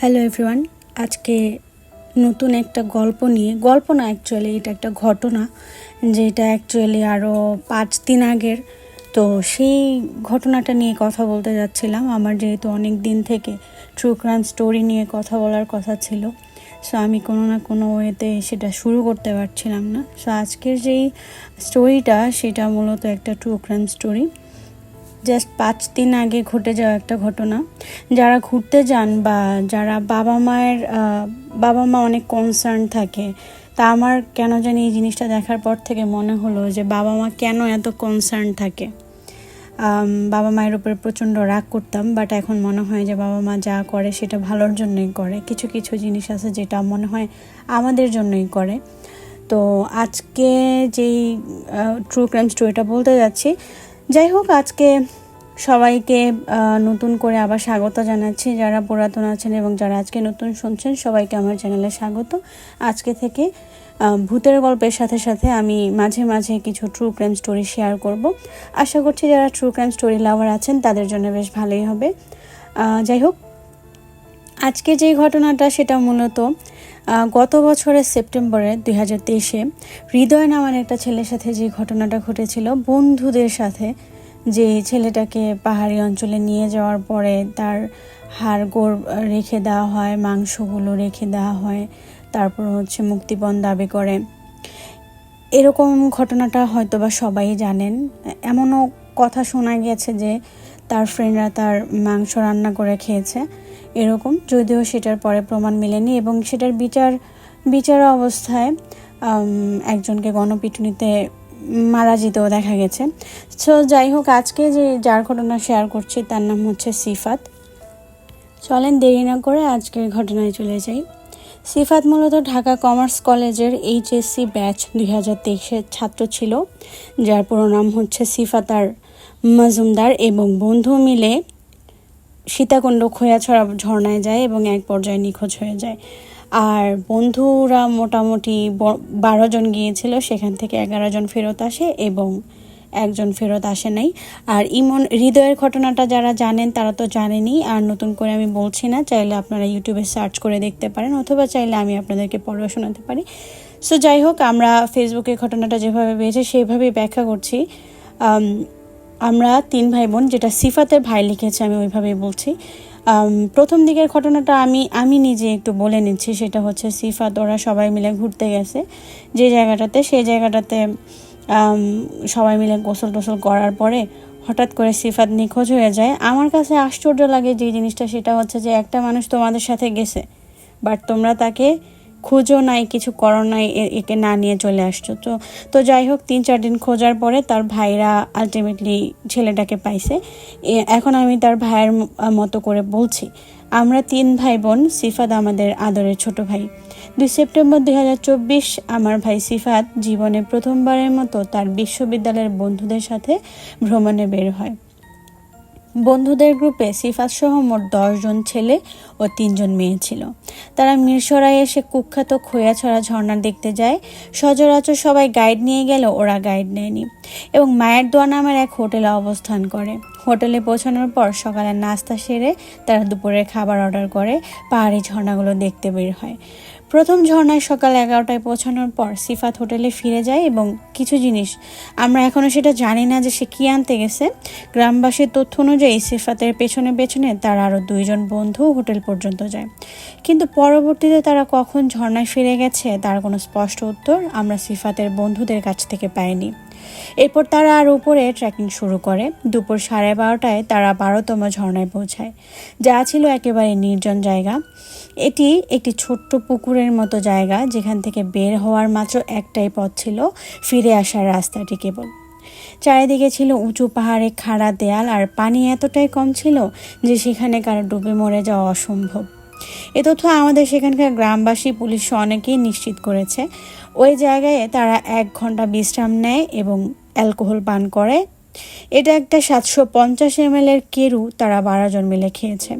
Hello everyone আজকে নতুন একটা গল্প নিয়ে, গল্প না অ্যাকচুয়ালি এটা একটা ঘটনা যেটা অ্যাকচুয়ালি আরও পাঁচ দিন আগের। তো সেই ঘটনাটা নিয়ে কথা বলতে যাচ্ছিলাম। আমার যেহেতু অনেক দিন থেকে ট্রু ক্রাইম স্টোরি নিয়ে কথা বলার কথা ছিল সো আমি কোনো না কোনো ওয়েতে সেটা শুরু করতে পারছিলাম না। সো আজকের যেই স্টোরিটা সেটা মূলত একটা ট্রু ক্রাইম স্টোরি জাস্ট পাঁচ দিন আগে ঘটে যাওয়া একটা ঘটনা। যারা ঘুরতে যান বা যারা বাবা মায়ের বাবা মা অনেক কনসার্ন থাকে, তা আমার কেন জানি এই জিনিসটা দেখার পর থেকে মনে হলো যে বাবা মা কেন এত কনসার্ন থাকে। বাবা মায়ের উপরে প্রচণ্ড রাগ করতাম বাট এখন মনে হয় যে বাবা মা যা করে সেটা ভালোর জন্যই করে। কিছু কিছু জিনিস আছে যেটা মনে হয় আমাদের জন্যই করে। তো আজকে যেই ট্রু ক্রাইম স্টোরিটা বলতে যাচ্ছি, যাই হোক আজকে সবাইকে নতুন করে আবার স্বাগত জানাচ্ছি। যারা পুরাতন আছেন এবং যারা আজকে নতুন শুনছেন, সবাইকে আমার চ্যানেলে স্বাগত। আজকে থেকে ভূতের গল্পের সাথে সাথে আমি মাঝে মাঝে কিছু ট্রু ক্রাইম স্টোরি শেয়ার করব। আশা করছি যারা ট্রু ক্রাইম স্টোরি লাভার আছেন, তাদের জন্য বেশ ভালোই হবে। যাই হোক, আজকে যে ঘটনাটা, সেটা মূলত গত বছরের সেপ্টেম্বরে দুই হাজার তেইশে হৃদয় নামের একটা ছেলের সাথে যে ঘটনাটা ঘটেছিল, বন্ধুদের সাথে যে ছেলেটাকে পাহাড়ি অঞ্চলে নিয়ে যাওয়ার পরে তার হাড় গোড় রেখে দেওয়া হয়, মাংসগুলো রেখে দেওয়া হয়, তারপর হচ্ছে মুক্তিপণ দাবি করে। এরকম ঘটনাটা হয়তো বা সবাই জানেন। এমনও কথা শোনা গেছে যে তার ফ্রেন্ডরা তার মাংস রান্না করে খেয়েছে। এরকম, যদিও সেটার পরে প্রমাণ মেলেনি এবং সেটার বিচার বিচার অবস্থায় একজনকে গণপিটুনিতে মারা যেতেও দেখা গেছে। সো যাই হোক আজকে যে যার ঘটনা শেয়ার করছি, তার নাম হচ্ছে সিফাত। চলেন দেরি না করে আজকের ঘটনায় চলে যাই। সিফাত মূলত ঢাকা কমার্স কলেজের এইচএসসি ব্যাচ দুই হাজার তেইশের ছাত্র ছিল, যার পুরো নাম হচ্ছে সিফাতার মজুমদার এবং বন্ধু মিলে সীতাকুণ্ড খোয়াছড়া ঝর্ণায় যায় এবং এক পর্যায়ে নিখোঁজ হয়ে যায়। আর বন্ধুরা মোটামুটি বারো জন গিয়েছিল, সেখান থেকে এগারো জন ফেরত আসে এবং একজন ফেরত আসে নাই। আর ইমন, হৃদয়ের ঘটনাটা যারা জানেন তারা তো জানেনই আর নতুন করে আমি বলছি না, চাইলে আপনারা ইউটিউবে সার্চ করে দেখতে পারেন অথবা চাইলে আমি আপনাদেরকে পড়াও শোনাতে পারি। সো যাই হোক, আমরা ফেসবুকে ঘটনাটা যেভাবে পেয়েছে সেইভাবেই ব্যাখ্যা করছি। আমরা তিন ভাই বোন, যেটা সিফাতের ভাই লিখেছে, আমি ওইভাবেই বলছি। প্রথম দিকের ঘটনাটা আমি আমি নিজে একটু বলে নিচ্ছি, সেটা হচ্ছে সিফাত, ওরা সবাই মিলে ঘুরতে গেছে। যে জায়গাটাতে, সেই জায়গাটাতে সবাই মিলে গোসল টোসল করার পরে হঠাৎ করে সিফাত নিখোঁজ হয়ে যায়। আমার কাছে আশ্চর্য লাগে যে জিনিসটা, সেটা হচ্ছে যে একটা মানুষ তোমাদের সাথে গেছে, বাট তোমরা তাকে খুঁজো নাই, কিছু করো নাই একে না নিয়ে চলে আসছো। তো তো যাই হোক, তিন চার দিন খোঁজার পরে তার ভাইরা আলটিমেটলি ছেলেটাকে পাইছে। এখন আমি তার ভাইয়ের মতো করে বলছি। আমরা তিন ভাই বোন সিফাত আমাদের আদরের ছোট ভাই। দুই সেপ্টেম্বর দুই হাজার চব্বিশ, আমার ভাই সিফাত জীবনে প্রথমবারের মতো তার বিশ্ববিদ্যালয়ের বন্ধুদের সাথে ভ্রমণে বের হয়। বন্ধুদের গ্রুপে সিফাত সহ মোট দশজন ছেলে ও তিনজন মেয়ে ছিল। তারা মিরসরাই এসে কুখ্যাত খোয়াছড়া ঝর্ণা দেখতে যায়। সচরাচর সবাই গাইড নিয়ে গেলেও ওরা গাইড নেয়নি এবং মায়ের দোয়া নামের এক হোটেলে অবস্থান করে। হোটেলে পৌঁছানোর পর সকালে নাস্তা সেরে তারা দুপুরের খাবার অর্ডার করে পাহাড়ি ঝর্ণাগুলো দেখতে বের হয়। প্রথম ঝর্ণায় সকাল এগারোটায় পৌঁছানোর পর সিফাত হোটেলে ফিরে যায় এবং কিছু জিনিস, আমরা এখনও সেটা জানি না যে সে কী আনতে গেছে। গ্রামবাসীর তথ্য অনুযায়ী সিফাতের পেছনে পেছনে তার আরও দুইজন বন্ধু হোটেল পর্যন্ত যায়। কিন্তু পরবর্তীতে তারা কখন ঝর্ণায় ফিরে গেছে তার কোনো স্পষ্ট উত্তর আমরা সিফাতের বন্ধুদের কাছ থেকে পাইনি। এরপর তারা আর উপরে ট্রেকিং শুরু করে। দুপুর সাড়ে বারোটায় তারা বারোতম ঝর্ণায় পৌঁছায়। যা ছিল একেবারে নির্জন জায়গা। এটি একটি ছোট্ট পুকুরের মতো জায়গা যেখান থেকে বের হওয়ার মাত্র একটাই পথ ছিল ফিরে আসার রাস্তাটি কেবল। চারিদিকে ছিল উঁচু পাহাড়ে খাড়া দেয়াল আর পানি এতটাই কম ছিল যে সেখানে কারও ডুবে মরে যাওয়া অসম্ভব। এ তথ্য আমাদের সেখানকার গ্রামবাসী, পুলিশ অনেকেই নিশ্চিত করেছে। ওই জায়গায় তারা এক ঘণ্টা বিশ্রাম নেয় এবং অ্যালকোহল পান করে এটা একটা সাতশো পঞ্চাশ এম এর কেরু তারা বারো জন মিলে খেয়েছে।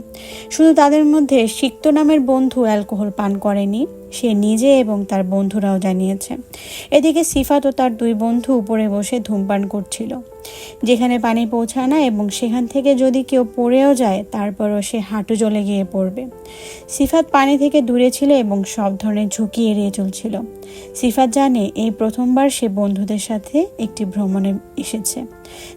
শুধু তাদের মধ্যে সিক্ত নামের বন্ধু অ্যালকোহল পান করেনি। সে নিজে এবং তার বন্ধুরাও জানিয়েছে। এদিকে সিফাত ও তার দুই বন্ধু উপরে বসে ধূমপান করছিল। যেখানে পানি পৌঁছায় না এবং সেখান থেকে যদি কেউ পড়েও যায়, তারপরও সে হাঁটু জলে গিয়ে পড়বে। সিফাত পানি থেকে দূরে ছিল এবং সব ধরনের ঝুঁকি এড়িয়ে চলছিল। সিফাত জানে এই প্রথমবার সে বন্ধুদের সাথে একটি ভ্রমণে এসেছে,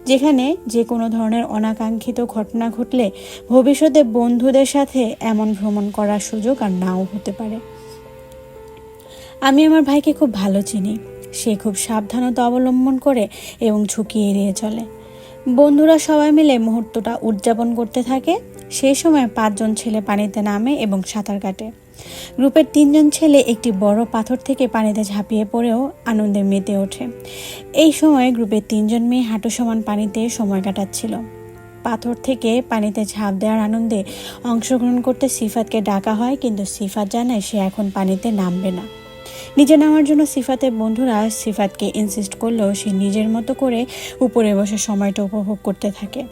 যেখানে যে কোনো ধরনের অনাকাঙ্ক্ষিত ঘটনা ঘটলে ভবিষ্যতে বন্ধুদের সাথে এমন ভ্রমণ করার সুযোগ আর নাও হতে পারে। আমি আমার ভাইকে খুব ভালো চিনি। সে খুব সাবধানতা অবলম্বন করে এবং ঝুঁকি এড়িয়ে চলে। বন্ধুরা সবাই মিলে মুহূর্তটা উদযাপন করতে থাকে। সেই সময় পাঁচজন ছেলে পানিতে নামে এবং সাঁতার কাটে। গ্রুপের তিনজন ছেলে একটি বড় পাথর থেকে পানিতে ঝাঁপিয়ে পড়েও আনন্দে মেতে ওঠে। এই সময় গ্রুপের তিনজন মেয়ে হাঁটু সমান পানিতে সময় কাটাচ্ছিল। পাথর থেকে পানিতে ঝাঁপ দেওয়ার আনন্দে অংশগ্রহণ করতে সিফাতকে ডাকা হয়, কিন্তু সিফাত জানায় সে এখন পানিতে নামবে না। নিচে নামার জন্য সিফাতের বন্ধুরা সিফাতকে ইনসিস্ট করলেও সে নিজের মতো করে উপরে বসে সময়টা উপভোগ করতে থাকে।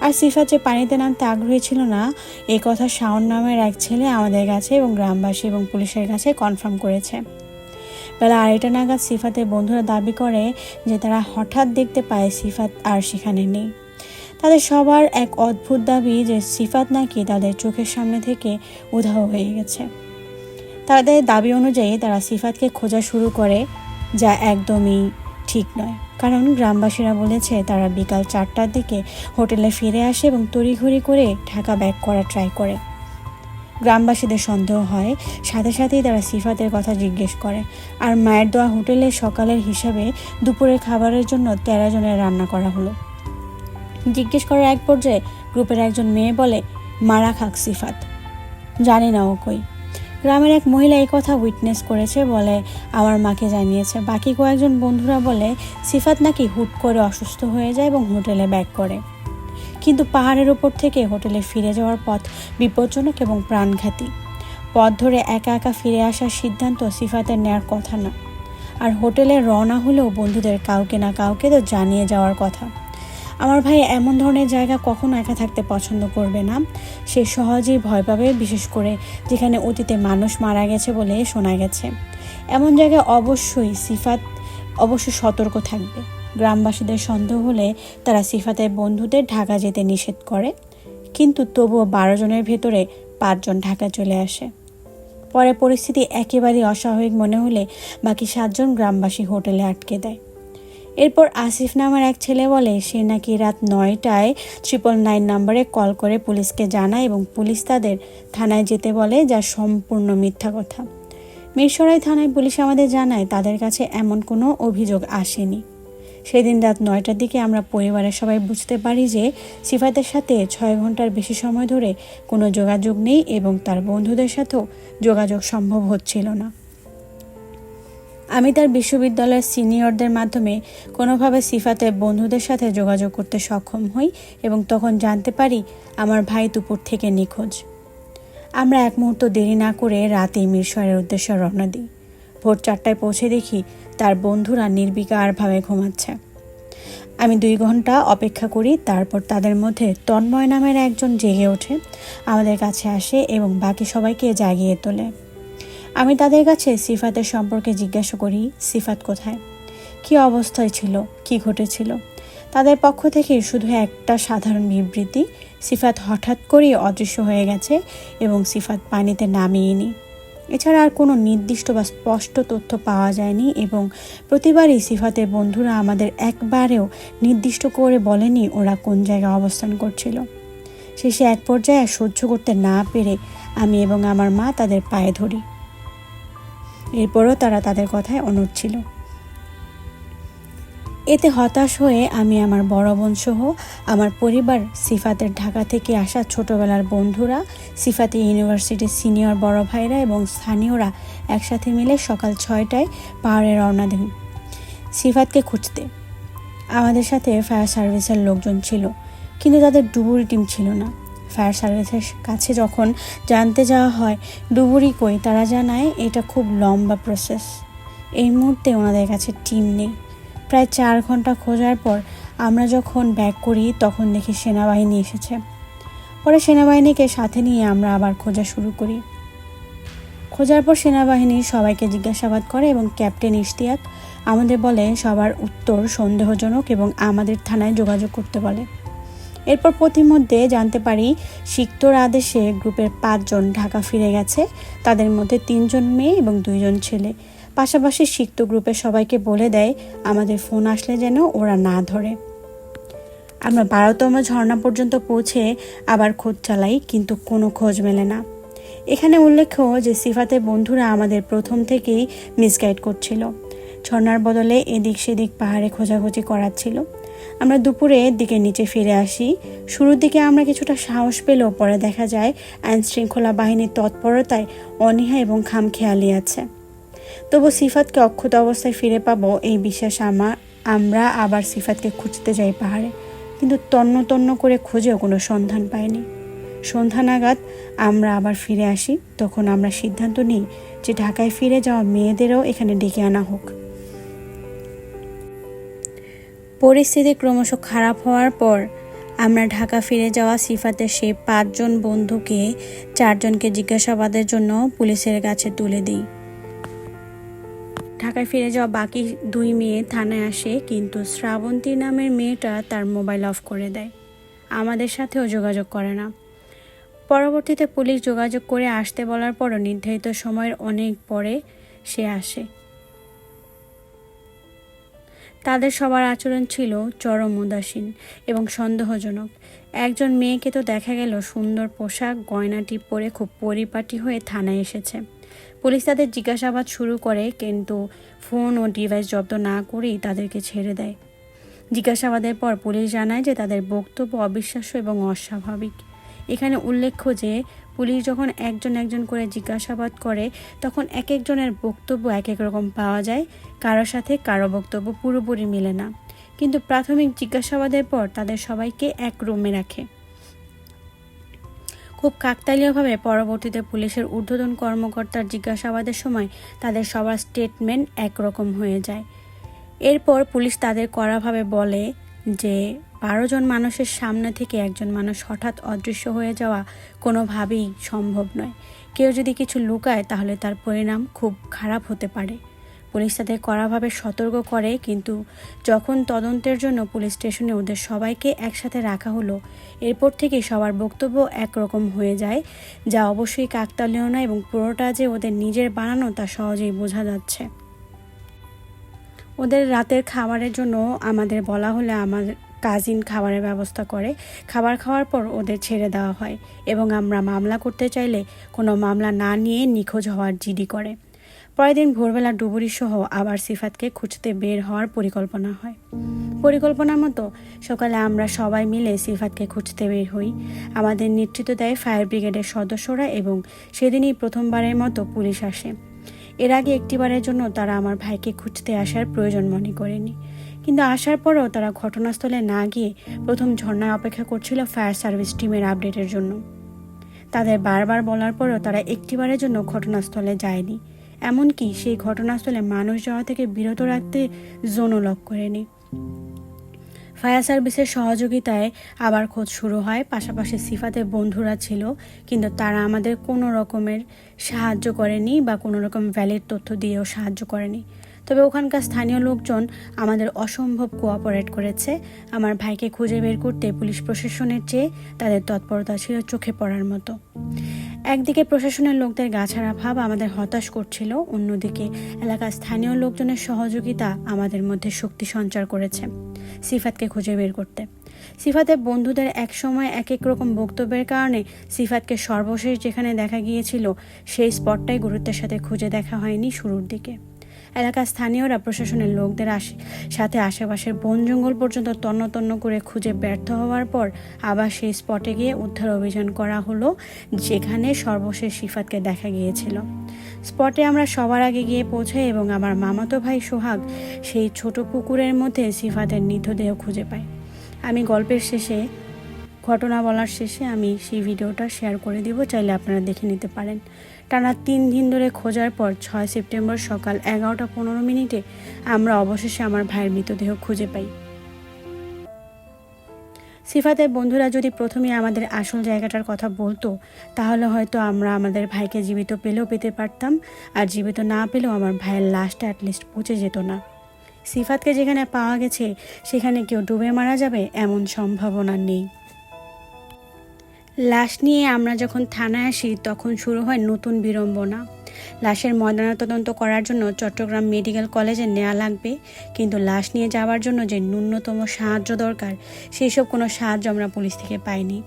আর সিফাত যে পানিতে নামতে আগ্রহী ছিল না, এ কথা শাওন নামের এক ছেলে আমাদের কাছে এবং গ্রামবাসী এবং পুলিশের কাছে কনফার্ম করেছে। বেলা আড়াইটা নাগাদ সিফাতের বন্ধুরা দাবি করে যে তারা হঠাৎ দেখতে পায় সিফাত আর সেখানে নেই। তাদের সবার এক অদ্ভুত দাবি যে সিফাত নাকি তাদের চোখের সামনে থেকে উধাও হয়ে গেছে। তাদের দাবি অনুযায়ী তারা সিফাতকে খোঁজা শুরু করে, যা একদমই ঠিক নয়। কারণ গ্রামবাসীরা বলেছে, তারা বিকাল চারটার দিকে হোটেলে ফিরে আসে এবং তড়িঘড়ি করে ঢাকা ব্যাক করা ট্রাই করে। গ্রামবাসীদের সন্দেহ হয়, সাথে সাথেই তারা সিফাতের কথা জিজ্ঞেস করে। আর মায়ের দোয়া হোটেলে সকালের হিসাবে দুপুরের খাবারের জন্য তেরো জনের রান্না করা হলো। জিজ্ঞেস করার এক পর্যায়ে গ্রুপের একজন মেয়ে বলে, মারা খাক সিফাত। জানি না ও কই। গ্রামের এক মহিলা এই কথা উইটনেস করেছে, বলে আমার মাকে জানিয়েছে। বাকি কয়েকজন বন্ধুরা বলে, সিফাত নাকি হুট করে অসুস্থ হয়ে যায় এবং হোটেলে ব্যাক করে। কিন্তু পাহাড়ের ওপর থেকে হোটেলে ফিরে যাওয়ার পথ বিপজ্জনক এবং প্রাণঘাতী। পথ ধরে একা একা ফিরে আসার সিদ্ধান্ত সিফাতের নেয়ার কথা না। আর হোটেলে রওনা হলেও বন্ধুদের কাউকে না কাউকে তো জানিয়ে যাওয়ার কথা। আমার ভাই এমন ধরনের জায়গা কখনো একা থাকতে পছন্দ করবে না। সে সহজেই ভয় পাবে, বিশেষ করে যেখানে অতীতে মানুষ মারা গেছে বলে শোনা গেছে। এমন জায়গায় অবশ্যই সিফাত, অবশ্যই সতর্ক থাকবে। গ্রামবাসীদের সন্দেহ হলে তারা সিফাতের বন্ধুদের ঢাকা যেতে নিষেধ করে। কিন্তু তবুও বারো জনের ভেতরে পাঁচজন ঢাকা চলে আসে। পরে পরিস্থিতি একেবারেই অস্বাভাবিক মনে হলে বাকি সাতজন গ্রামবাসী হোটেলে আটকে দেয়। এরপর আসিফ নামের এক ছেলে বলে, সে নাকি রাত নয়টায় ট্রিপল নাইন নাম্বারে কল করে পুলিশকে জানায় এবং পুলিশ তাদের থানায় যেতে বলে, যা সম্পূর্ণ মিথ্যা কথা। মিরসরাই থানায় পুলিশ আমাদের জানায়, তাদের কাছে এমন কোনো অভিযোগ আসেনি। সেদিন রাত নয়টার দিকে আমরা পরিবারের সবাই বুঝতে পারি যে, সিফাতের সাথে ছয় ঘণ্টার বেশি সময় ধরে কোনো যোগাযোগ নেই এবং তার বন্ধুদের সাথেও যোগাযোগ সম্ভব হচ্ছিল না। আমি তার বিশ্ববিদ্যালয়ের সিনিয়রদের মাধ্যমে কোনোভাবে সিফাতের বন্ধুদের সাথে যোগাযোগ করতে সক্ষম হই এবং তখন জানতে পারি আমার ভাই দুপুর থেকে নিখোঁজ। আমরা এক মুহূর্ত দেরি না করে রাতেই মিরসরের উদ্দেশ্যে রওনা দিই। ভোর চারটায় পৌঁছে দেখি তার বন্ধুরা নির্বিকারভাবে ঘুমাচ্ছে। আমি দুই ঘণ্টা অপেক্ষা করি, তারপর তাদের মধ্যে তন্ময় নামের একজন জেগে ওঠে, আমাদের কাছে আসে এবং বাকি সবাইকে জাগিয়ে তোলে। আমি তাদের কাছে সিফাতের সম্পর্কে জিজ্ঞাসা করি, সিফাত কোথায়? কি অবস্থায় ছিল? কি ঘটেছিল? তাদের পক্ষ থেকে শুধু একটা সাধারণ বিবৃতি, সিফাত হঠাৎ করেই অদৃশ্য হয়ে গেছে এবং সিফাত পানিতে নামিয়েনি এছাড়া আর কোনো নির্দিষ্ট বা স্পষ্ট তথ্য পাওয়া যায়নি এবং প্রতিবারই সিফাতের বন্ধুরা আমাদের একবারেও নির্দিষ্ট করে বলেনি ওরা কোন জায়গায় অবস্থান করছিল। শেষে এক পর্যায়ে সহ্য করতে না পেরে আমি এবং আমার মা তাদের পায়ে ধরি। এরপরও তারা তাদের কথায় অনুর ছিল। এতে হতাশ হয়ে আমি আমার বড় বোন সহ আমার পরিবার সিফাতের ঢাকা থেকে আসা ছোটবেলার বন্ধুরা, সিফাতে ইউনিভার্সিটির সিনিয়র বড় ভাইরা এবং স্থানীয়রা একসাথে মিলে সকাল ছয়টায় পাহাড়ে রওনা দেন সিফাতকে খুঁজতে। আমাদের সাথে ফায়ার সার্ভিসের লোকজন ছিল, কিন্তু তাদের ডুবুরি টিম ছিল না। ফায়ার সার্ভিসের কাছে যখন জানতে যাওয়া হয়, ডুবুরি কই? তারা জানায়, এটা খুব লম্বা প্রসেস এই মুহূর্তে ওনাদের কাছে টিম নেই। প্রায় চার ঘণ্টা খোঁজার পর আমরা যখন ব্যাক করি, তখন দেখি সেনাবাহিনী এসেছে। পরে সেনাবাহিনীকে সাথে নিয়ে আমরা আবার খোঁজা শুরু করি। খোঁজার পর সেনাবাহিনী সবাইকে জিজ্ঞাসাবাদ করে এবং ক্যাপ্টেন ইশতিয়াক আমাদের বলে, সবার উত্তর সন্দেহজনক এবং আমাদের থানায় যোগাযোগ করতে বলে। এরপর প্রতিমধ্যে জানতে পারি সিক্তর আদেশে গ্রুপের পাঁচজন ঢাকা ফিরে গেছে। তাদের মধ্যে তিনজন মেয়ে এবং দুইজন ছেলে। পাশাপাশি সিক্ত গ্রুপের সবাইকে বলে দেয়, আমাদের ফোন আসলে যেন ওরা না ধরে। আমরা বারোতম ঝর্ণা পর্যন্ত পৌঁছে আবার খোঁজ চালাই, কিন্তু কোনো খোঁজ মেলে না। এখানে উল্লেখ্য যে সিফাতের বন্ধুরা আমাদের প্রথম থেকেই মিসগাইড করছিল। ঝর্ণার বদলে এদিক সেদিক পাহাড়ে খোঁজাখুঁজি করাচ্ছিল। আমরা দুপুরে দিকে নিচে ফিরে আসি। শুরুর দিকে আমরা কিছুটা সাহস পেলেও পরে দেখা যায় আইন শৃঙ্খলা বাহিনীর তৎপরতায় অনীহা এবং খামখেয়ালি আছে। তবু সিফাতকে অক্ষত অবস্থায় ফিরে পাবো এই বিশ্বাস আমার আমরা আবার সিফাতকে খুঁজতে যাই পাহাড়ে। কিন্তু তন্ন তন্ন করে খুঁজেও কোনো সন্ধান পাইনি। সন্ধ্যা নাগাদ আমরা আবার ফিরে আসি, তখন আমরা সিদ্ধান্ত নিই যে ঢাকায় ফিরে যাওয়া মেয়েদেরও এখানে ডেকে আনা হোক। পরিস্থিতি ক্রমশ খারাপ হওয়ার পর আমরা ঢাকা ফিরে যাওয়া সিফাতের সেই পাঁচজন বন্ধুকে, চারজনকে জিজ্ঞাসাবাদের জন্য পুলিশের কাছে তুলে দিই। ঢাকায় ফিরে যাওয়া বাকি দুই মেয়ে থানায় আসে, কিন্তু শ্রাবন্তী নামের মেয়েটা তার মোবাইল অফ করে দেয়। আমাদের সাথেও যোগাযোগ করে না। পরবর্তীতে পুলিশ যোগাযোগ করে আসতে বলার পরও নির্ধারিত সময়ের অনেক পরে সে আসে। তাদের সবার আচরণ ছিল চরম উদাসীন এবং সন্দেহজনক। একজন মেয়েকে তো দেখা গেল সুন্দর পোশাক গয়নাটি পরে খুব পরিপাটি হয়ে থানায় এসেছে। পুলিশ তাদের জিজ্ঞাসাবাদ শুরু করে, কিন্তু ফোন ও ডিভাইস জব্দ না করেই তাদেরকে ছেড়ে দেয়। জিজ্ঞাসাবাদের পর পুলিশ জানায় যে তাদের বক্তব্য অবিশ্বাস্য এবং অস্বাভাবিক। এখানে উল্লেখ্য যে পুলিশ যখন একজন একজন করে জিজ্ঞাসাবাদ করে, তখন এক একজনের বক্তব্য এক এক রকম পাওয়া যায়। কারোর সাথে কারও বক্তব্য পুরোপুরি মিলে না। কিন্তু প্রাথমিক জিজ্ঞাসাবাদের পর তাদের সবাইকে এক রুমে রাখে। খুব কাকতালীয়ভাবে পরবর্তীতে পুলিশের ঊর্ধ্বতন কর্মকর্তার জিজ্ঞাসাবাদের সময় তাদের সবার স্টেটমেন্ট একরকম হয়ে যায়। এরপর পুলিশ তাদের কড়াভাবে বলে যে বারো জন মানুষের সামনে থেকে একজন মানুষ হঠাৎ অদৃশ্য হয়ে যাওয়া কোনোভাবেই সম্ভব নয়। কেউ যদি কিছু লুকায়, তাহলে তার পরিণাম খুব খারাপ হতে পারে। পুলিশ তাদের কড়াভাবে সতর্ক করে, কিন্তু যখন তদন্তের জন্য পুলিশ স্টেশনে ওদের সবাইকে একসাথে রাখা হলো, এরপর থেকে সবার বক্তব্য একরকম হয়ে যায়, যা অবশ্যই কাকতালীয় নয় এবং পুরোটা যে ওদের নিজের বানানো তা সহজেই বোঝা যাচ্ছে। ওদের রাতের খাবারের জন্য আমাদের বলা হলে আমার কাজিন খাবারের ব্যবস্থা করে। খাবার খাওয়ার পর ওদের ছেড়ে দেওয়া হয় এবং আমরা মামলা করতে চাইলে কোনো মামলা না নিয়ে নিখোঁজ হওয়ার জিডি করে। পরের দিন ভোরবেলা ডুবুরি সহ আবার সিফাতকে খুঁজতে বের হওয়ার পরিকল্পনা হয়। পরিকল্পনা মতো সকালে আমরা সবাই মিলে সিফাতকে খুঁজতে বের হই। আমাদের নেতৃত্ব দেয় ফায়ার ব্রিগেডের সদস্যরা এবং সেদিনই প্রথমবারের মতো পুলিশ আসে। এর আগে একটিবারের জন্য তারা আমার ভাইকে খুঁজতে আসার প্রয়োজন মনে করেনি। কিন্তু আসার পরও তারা ঘটনাস্থলে না গিয়ে প্রথম ঝর্ণায় অপেক্ষা করছিল ফায়ার সার্ভিস টিমের আপডেটের জন্য। তাদের বারবার বলার পরও তারা একটিবারের জন্য ঘটনাস্থলে যায়নি। এমনকি সেই ঘটনাস্থলে মানুষ যাওয়া থেকে বিরত রাখতে জোনও লক করেনি। ফায়ার সার্ভিসের সহযোগিতায় আবার খোঁজ শুরু হয়। পাশাপাশি সিফাতের বন্ধুরা ছিল, কিন্তু তারা আমাদের কোনো রকমের সাহায্য করেনি বা কোনো রকম ভ্যালিড তথ্য দিয়েও সাহায্য করেনি। তবে ওখানকার স্থানীয় লোকজন আমাদের অসম্ভব কোঅপারেট করেছে। আমার ভাইকে খুঁজে বের করতে পুলিশ প্রশাসনের চেয়ে তাদের তৎপরতা ছিল চোখে পড়ার মতো। একদিকে প্রশাসনের লোকদের গাছাড়া ভাব আমাদের হতাশ করছিল, অন্যদিকে এলাকার স্থানীয় লোকজনের সহযোগিতা আমাদের মধ্যে শক্তি সঞ্চার করেছে। সিফাতকে খুঁজে বের করতে। সিফাতের বন্ধুদের এক সময় এক এক রকম বক্তব্যের কারণে সিফাতকে সর্বশেষ যেখানে দেখা গিয়েছিল, সেই স্পটটাই গুরুত্বের সাথে খুঁজে দেখা হয়নি শুরুর দিকে। এলাকার স্থানীয়রা, প্রশাসনের লোকদের আসে, সাথে আশেপাশের বন জঙ্গল পর্যন্ত তন্ন করে খুঁজে ব্যর্থ হওয়ার পর আবার সেই স্পটে গিয়ে উদ্ধার অভিযান করা হলো, যেখানে সর্বশেষ সিফাতকে দেখা গিয়েছিল। স্পটে আমরা সবার আগে গিয়ে পৌঁছাই এবং আমার মামাতো ভাই সোহাগ সেই ছোট পুকুরের মধ্যে সিফাতের মৃতদেহ খুঁজে পাই আমি গল্পের শেষে, ঘটনা বলার শেষে আমি সেই ভিডিওটা শেয়ার করে দিব, চাইলে আপনারা দেখে নিতে পারেন। টানা তিন দিন ধরে খোঁজার পর ছয় সেপ্টেম্বর সকাল এগারোটা পনেরো মিনিটে আমরা অবশেষে আমার ভাইয়ের মৃতদেহ খুঁজে পাই। সিফাতের বন্ধুরা যদি প্রথমে আমাদের আসল জায়গাটার কথা বলতো, তাহলে হয়তো আমরা আমাদের ভাইকে জীবিত পেলেও পেতে পারতাম, আর জীবিত না পেলেও আমার ভাইয়ের লাশটা অ্যাটলিস্ট পচে যেত না। সিফাতকে যেখানে পাওয়া গেছে, সেখানে কেউ ডুবে মারা যাবে এমন সম্ভাবনা নেই। লাশ নিয়ে আমরা যখন থানায় আসি, তখন শুরু হয় নতুন বিড়ম্বনা। লাশের ময়নাতদন্ত করার জন্য চট্টগ্রাম মেডিকেল কলেজে নেওয়া লাগবে। কিন্তু লাশ নিয়ে যাওয়ার জন্য যে ন্যূনতম সাহায্য দরকার সেই সব কোনো সাহায্য আমরা পুলিশ থেকে পাইনি।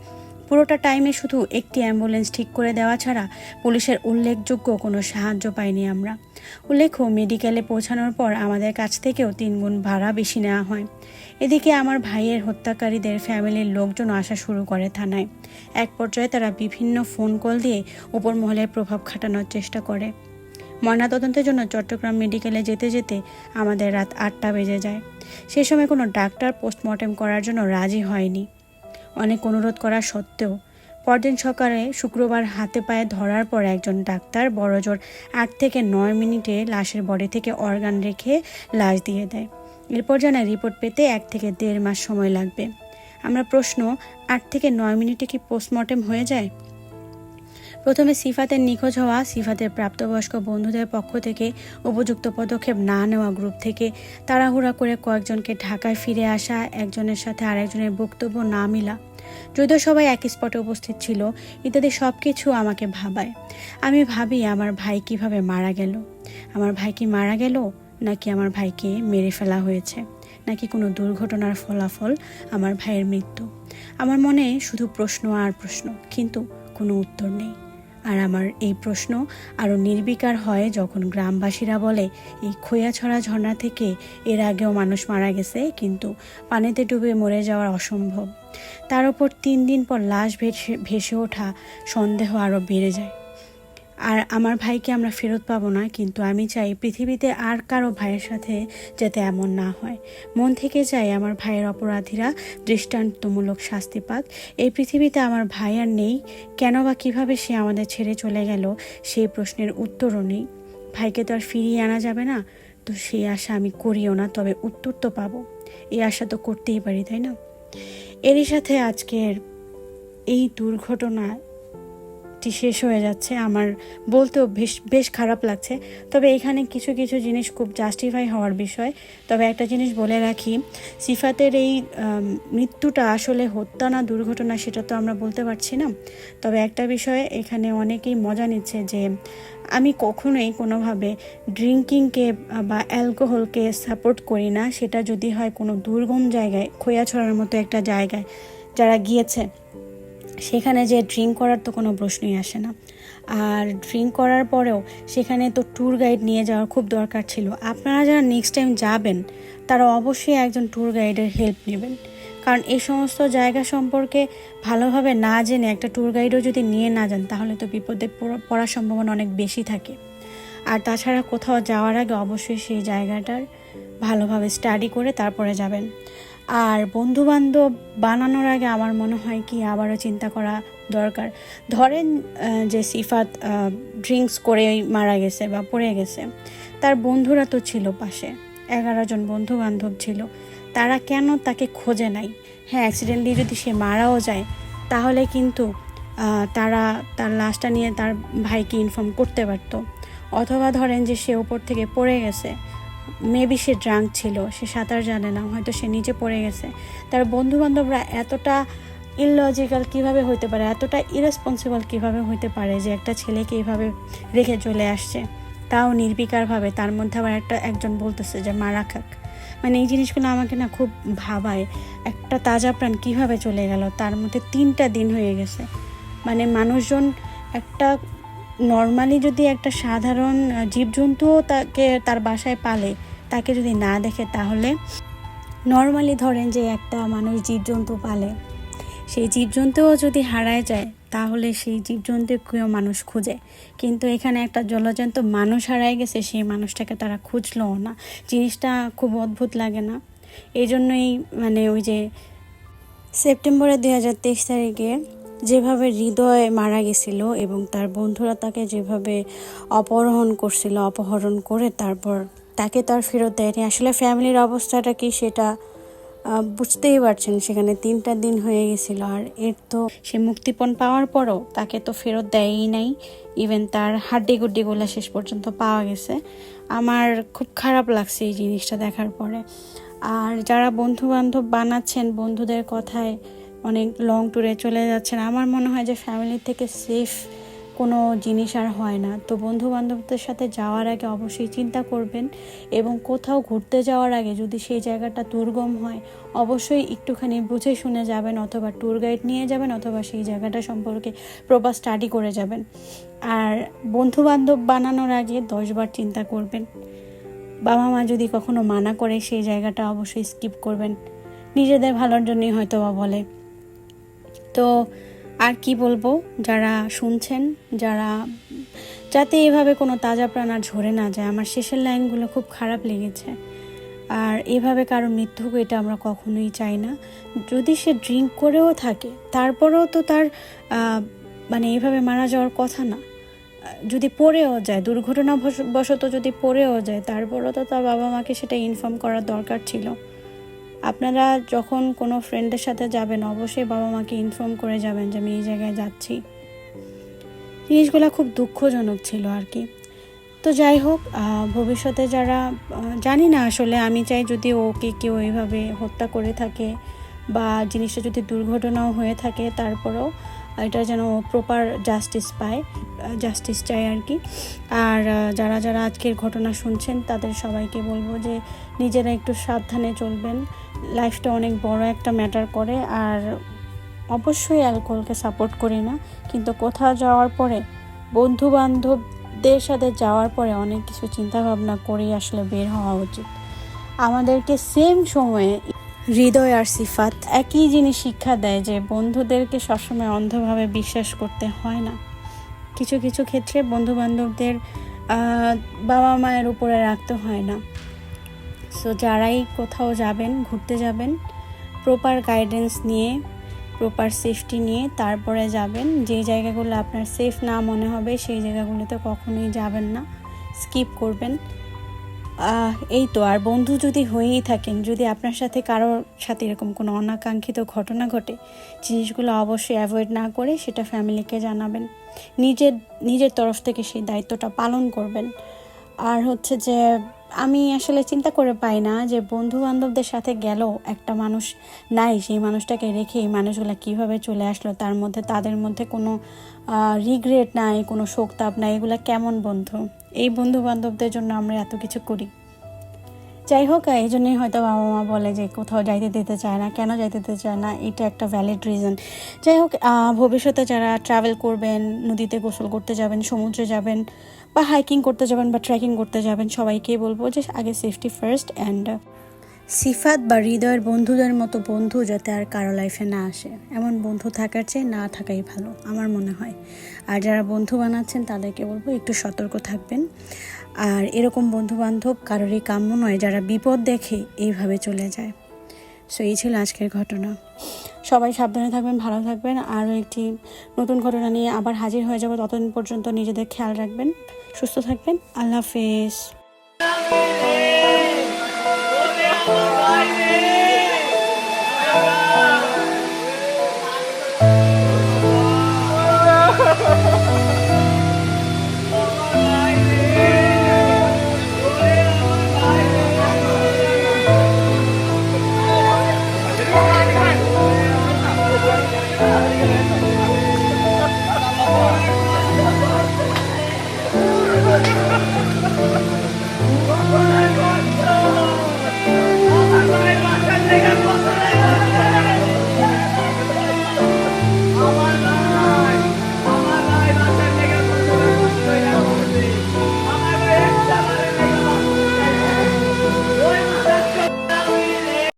পুরোটা টাইমে শুধু একটি অ্যাম্বুলেন্স ঠিক করে দেওয়া ছাড়া পুলিশের উল্লেখযোগ্য কোনো সাহায্য পাইনি আমরা। উল্লেখ্য, মেডিকেলে পৌঁছানোর পর আমাদের কাছ থেকেও তিনগুণ ভাড়া বেশি নেওয়া হয়। এদিকে আমার ভাইয়ের হত্যাকারীদের ফ্যামিলির লোকজন আসা শুরু করে থানায়। এক পর্যায়ে তারা বিভিন্ন ফোন কল দিয়ে উপর মহলের প্রভাব খাটানোর চেষ্টা করে। ময়নাতদন্তের জন্য চট্টগ্রাম মেডিকেলে যেতে যেতে আমাদের রাত আটটা বেজে যায়। সে সময় কোনো ডাক্তার পোস্টমর্টেম করার জন্য রাজি হয়নি। অনেক অনুরোধ করা সত্ত্বেও পরদিন সকালে শুক্রবার হাতে পায়ে ধরার পর একজন ডাক্তার বড়জোর আট থেকে নয় মিনিটে লাশের বডি থেকে অর্গান রেখে লাশ দিয়ে দেয়। এরপর জানা রিপোর্ট পেতে এক থেকে দেড় মাস সময় লাগবে। আমরা প্রশ্ন, আট থেকে নয় মিনিটে কি পোস্টমর্টেম হয়ে যায়? প্রথমে সিফাতের নিখোঁজ হওয়া, সিফাতের প্রাপ্তবয়স্ক বন্ধুদের পক্ষ থেকে উপযুক্ত পদক্ষেপ না নেওয়া গ্রুপ থেকে তাড়াহুড়া করে কয়েকজনকে ঢাকায় ফিরে আসা, একজনের সাথে আরেকজনের বক্তব্য না মিলা। যদিও সবাই একই স্পটে উপস্থিত ছিল, ইত্যাদি সব কিছু আমাকে ভাবায়। আমি ভাবি, আমার ভাই কীভাবে মারা গেল? আমার ভাই কি মারা গেল? নাকি আমার ভাইকে মেরে ফেলা হয়েছে, নাকি কোনো দুর্ঘটনার ফলাফল আমার ভাইয়ের মৃত্যু? আমার মনে শুধু প্রশ্ন আর প্রশ্ন, কিন্তু কোনো উত্তর নেই। আর আমার এই প্রশ্ন আরও নির্বিকার হয় যখন গ্রামবাসীরা বলে, এই খোয়াছড়া ঝর্ণা থেকে এর আগেও মানুষ মারা গেছে, কিন্তু পানিতে ডুবে মরে যাওয়া অসম্ভব। তার ওপর তিন দিন পর লাশ ভেসে ভেসে ওঠা সন্দেহ আরও বেড়ে যায়। আর আমার ভাইকে আমরা ফেরত পাবো না, কিন্তু আমি চাই পৃথিবীতে আর কারও ভাইয়ের সাথে যাতে এমন না হয়। মন থেকে চাই আমার ভাইয়ের অপরাধীরা দৃষ্টান্তমূলক শাস্তি পাক। এই পৃথিবীতে আমার ভাই আর নেই, কেন বা কীভাবে সে আমাদের ছেড়ে চলে গেল, সেই প্রশ্নের উত্তরও নেই। ভাইকে তো আর ফিরিয়ে আনা যাবে না, তো সেই আশা আমি করিও না, তবে উত্তর তো পাবো। এই আশা তো করতেই পারি, তাই না? এরই সাথে আজকের এই দুর্ঘটনা টি শেষ হয়ে যাচ্ছে। আমার বলতেও বেশ বেশ খারাপ লাগছে। তবে এখানে কিছু কিছু জিনিস খুব জাস্টিফাই হওয়ার বিষয়। তবে একটা জিনিস বলে রাখি, সিফাতের এই মৃত্যুটা আসলে হত্যা না দুর্ঘটনা সেটা তো আমরা বলতে পারছি না। তবে একটা বিষয়ে, এখানে অনেকেই মজা নিচ্ছে যে, আমি কখনোই কোনোভাবে ড্রিঙ্কিংকে বা অ্যালকোহলকে সাপোর্ট করি না। সেটা যদি হয় কোনো দুর্গম জায়গায় খোয়া ছড়ার মতো একটা জায়গায় যারা গিয়েছে। সেখানে যে ড্রিঙ্ক করার তো কোনো প্রশ্নই আসে না। আর ড্রিঙ্ক করার পরেও সেখানে তো ট্যুর গাইড নিয়ে যাওয়ার খুব দরকার ছিল। আপনারা যারা নেক্সট টাইম যাবেন, তারা অবশ্যই একজন ট্যুর গাইডের হেল্প নেবেন। কারণ এই সমস্ত জায়গা সম্পর্কে ভালোভাবে না জেনে একটা ট্যুর গাইডও যদি নিয়ে না যান, তাহলে তো বিপদে পড়ার সম্ভাবনা অনেক বেশি থাকে। আর তাছাড়া কোথাও যাওয়ার আগে অবশ্যই সেই জায়গাটার ভালোভাবে স্টাডি করে তারপরে যাবেন। আর বন্ধুবান্ধব বানানোর আগে আমার মনে হয় কি আবারও চিন্তা করা দরকার। ধরেন যে সিফাত ড্রিঙ্কস করে মারা গেছে বা পড়ে গেছে, তার বন্ধুরা তো ছিল পাশে, এগারো জন বন্ধু বান্ধব ছিল, তারা কেন তাকে খোঁজে নাই? হ্যাঁ অ্যাক্সিডেন্টলি যদি সে মারাও যায়, তাহলে কিন্তু তারা তার লাশটা নিয়ে তার ভাইকে ইনফর্ম করতে পারতো। অথবা ধরেন যে সে ওপর থেকে পড়ে গেছে মেবি সে ড্রাঙ্ক ছিল, সে সাঁতার জানে না, হয়তো সে নিচে পড়ে গেছে। তার বন্ধু বান্ধবরা এতটা ইললজিক্যাল কীভাবে হইতে পারে, এতটা ইরেসপন্সিবল কীভাবে হইতে পারে যে একটা ছেলেকে এইভাবে রেখে চলে আসছে? তাও নির্বিকারভাবে, তার মধ্যে আবার একটা একজন বলতেছে যে মারা খাক মানে এই জিনিসগুলো আমাকে না খুব ভাবায়। একটা তাজা প্রাণ কীভাবে চলে গেল? তার মধ্যে তিনটা দিন হয়ে গেছে। মানে মানুষজন একটা নর্মালি যদি একটা সাধারণ জীবজন্তুও তাকে, তার বাসায় পালে, তাকে যদি না দেখে তাহলে নর্মালি ধরেন যে একটা মানুষ জীবজন্তু পালে, সেই জীবজন্তুও যদি হারায় যায়, তাহলে সেই জীবজন্তুকেও মানুষ খুঁজে। কিন্তু এখানে একটা জলজন্ত মানুষ হারায় গেছে, সেই মানুষটাকে তারা খুঁজলও না। জিনিসটা খুব অদ্ভুত লাগে না। এই জন্যই মানে ওই যে, সেপ্টেম্বরের দুই হাজার তেইশ তারিখে যেভাবে হৃদয় মারা গেছিল এবং তার বন্ধুরা তাকে যেভাবে অপহরণ করছিল, অপহরণ করে তারপর তাকে তার ফেরত দেয়নি। আসলে ফ্যামিলির অবস্থাটা কি সেটা বুঝতেই পারছেন, সেখানে তিনটা দিন হয়ে গেছিল। আর এর তো সে মুক্তিপণ পাওয়ার পরও তাকে তো ফেরত দেয়ই নাই। ইভেন তার হাড্ডি গুড্ডিগুলো শেষ পর্যন্ত পাওয়া গেছে। আমার খুব খারাপ লাগছে এই জিনিসটা দেখার পরে। আর যারা বন্ধু বান্ধব বানাচ্ছেন বন্ধুদের কথায় অনেক লং ট্যুরে চলে যাচ্ছেন। আমার মনে হয় যে ফ্যামিলি থেকে সেফ কোনো জিনিস আর হয় না। তো বন্ধু বান্ধবদের সাথে যাওয়ার আগে অবশ্যই চিন্তা করবেন এবং কোথাও ঘুরতে যাওয়ার আগে যদি সেই জায়গাটা দুর্গম হয়, অবশ্যই একটুখানি বুঝে শুনে যাবেন অথবা ট্যুর গাইড নিয়ে যাবেন অথবা সেই জায়গাটা সম্পর্কে প্রপার স্টাডি করে যাবেন। আর বন্ধু বান্ধব বানানোর আগে দশবার চিন্তা করবেন। বাবা মা যদি কখনো মানা করে সেই জায়গাটা অবশ্যই স্কিপ করবেন। নিজেদের ভালোর জন্যই হয়তো বা বলে। তো আর কি বলব, যারা শুনছেন, যারা, যাতে এভাবে কোনো তাজা প্রাণ আর ঝরে না যায়, আমার শেষের লাইনগুলো খুব খারাপ লেগেছে। আর এভাবে কারও মৃত্যু এটা আমরা কখনোই চাই না। যদি সে ড্রিঙ্ক করেও থাকে, তারপরেও তো তার মানে এভাবে মারা যাওয়ার কথা না। যদি পড়েও যায় দুর্ঘটনা বশত যদি পড়েও যায়, তারপরেও তো তার বাবা মাকে সেটা ইনফর্ম করার দরকার ছিল। আপনারা যখন কোনো ফ্রেন্ডের সাথে যাবেন, অবশ্যই বাবা মাকে ইনফর্ম করে যাবেন যে আমি এই জায়গায় যাচ্ছি। জিনিসগুলো খুব দুঃখজনক ছিল আর কি। তো যাই হোক ভবিষ্যতে যারা জানি না আসলে, আমি চাই যদি ওকে কেউ এইভাবে হত্যা করে থাকে বা জিনিসটা যদি দুর্ঘটনাও হয়ে থাকে, তারপরেও এটা যেন প্রপার জাস্টিস পায় জাস্টিস চাই আর কি। আর যারা যারা আজকের ঘটনা শুনছেন, তাদের সবাইকে বলব যে নিজেরা একটু সাবধানে চলবেন। লাইফটা অনেক বড় একটা ম্যাটার করে, আর অবশ্যই অ্যালকোহলকে সাপোর্ট করি না, কিন্তু কোথাও যাওয়ার পরে বন্ধু বান্ধবদের সাথে যাওয়ার পরে অনেক কিছু চিন্তা ভাবনা করেই আসলে বের হওয়া উচিত। আমাদেরকে সেম সময়ে হৃদয় আর সিফাত একই জিনিস শিক্ষা দেয় যে, বন্ধুদেরকে সবসময় অন্ধভাবে বিশ্বাস করতে হয় না। কিছু কিছু ক্ষেত্রে বন্ধু বান্ধবদের বাবা মায়ের উপরে রাখতে হয় না। সো যারাই কোথাও যাবেন, ঘুরতে যাবেন প্রপার গাইডেন্স নিয়ে প্রপার সেফটি নিয়ে তারপরে যাবেন। যে জায়গাগুলো আপনার সেফ না মনে হবে, সেই জায়গাগুলোতে কখনোই যাবেন না। স্কিপ করবেন। এই তো। আর বন্ধু যদি হয়েই থাকেন, যদি আপনার সাথে কারোর সাথে এরকম কোনো অনাকাঙ্ক্ষিত ঘটনা ঘটে, জিনিসগুলো অবশ্যই অ্যাভয়েড না করে সেটা ফ্যামিলিকে জানাবেন। নিজের নিজের তরফ থেকে সেই দায়িত্বটা পালন করবেন। আর হচ্ছে যে আমি আসলে চিন্তা করে পাই না যে বন্ধু বান্ধবদের সাথে গেলেও একটা মানুষ নাই, সেই মানুষটাকে রেখে এই মানুষগুলো কীভাবে চলে আসলো, তার মধ্যে, তাদের মধ্যে কোনো রিগ্রেট নাই, কোনো শোকতাপ নাই, এগুলো কেমন বন্ধু? এই বন্ধু বান্ধবদের জন্য আমরা এত কিছু করি। যাই হোক, এই জন্যই হয়তো বাবা মা বলে যে কোথাও যাইতে দিতে চায় না, কেন যাইতে দিতে চায় না, এটা একটা ভ্যালিড রিজন যাই হোক ভবিষ্যতে যারা ট্রাভেল করবেন, নদীতে গোসল করতে যাবেন, সমুদ্রে যাবেন বা হাইকিং করতে যাবেন বা ট্রেকিং করতে যাবেন, সবাইকেই বলব যে আগে সেফটি ফার্স্ট অ্যান্ড সিফাত বা হৃদয়ের বন্ধুদের মতো বন্ধু যাতে আর কারও লাইফে না আসে। এমন বন্ধু থাকার চেয়ে না থাকাই ভালো, আমার মনে হয়। আর যারা বন্ধু বানাচ্ছেন, তাদেরকে বলব একটু সতর্ক থাকবেন। আর এরকম বন্ধু বান্ধব কারোরই কাম্য নয়, যারা বিপদ দেখে এইভাবে চলে যায়। সো এই ছিল আজকের ঘটনা। সবাই সাবধানে থাকবেন, ভালো থাকবেন। আরও একটি নতুন ঘটনা নিয়ে আবার হাজির হয়ে যাব। ততদিন পর্যন্ত নিজেদের খেয়াল রাখবেন, সুস্থ থাকবেন। আল্লাহ হাফেজ.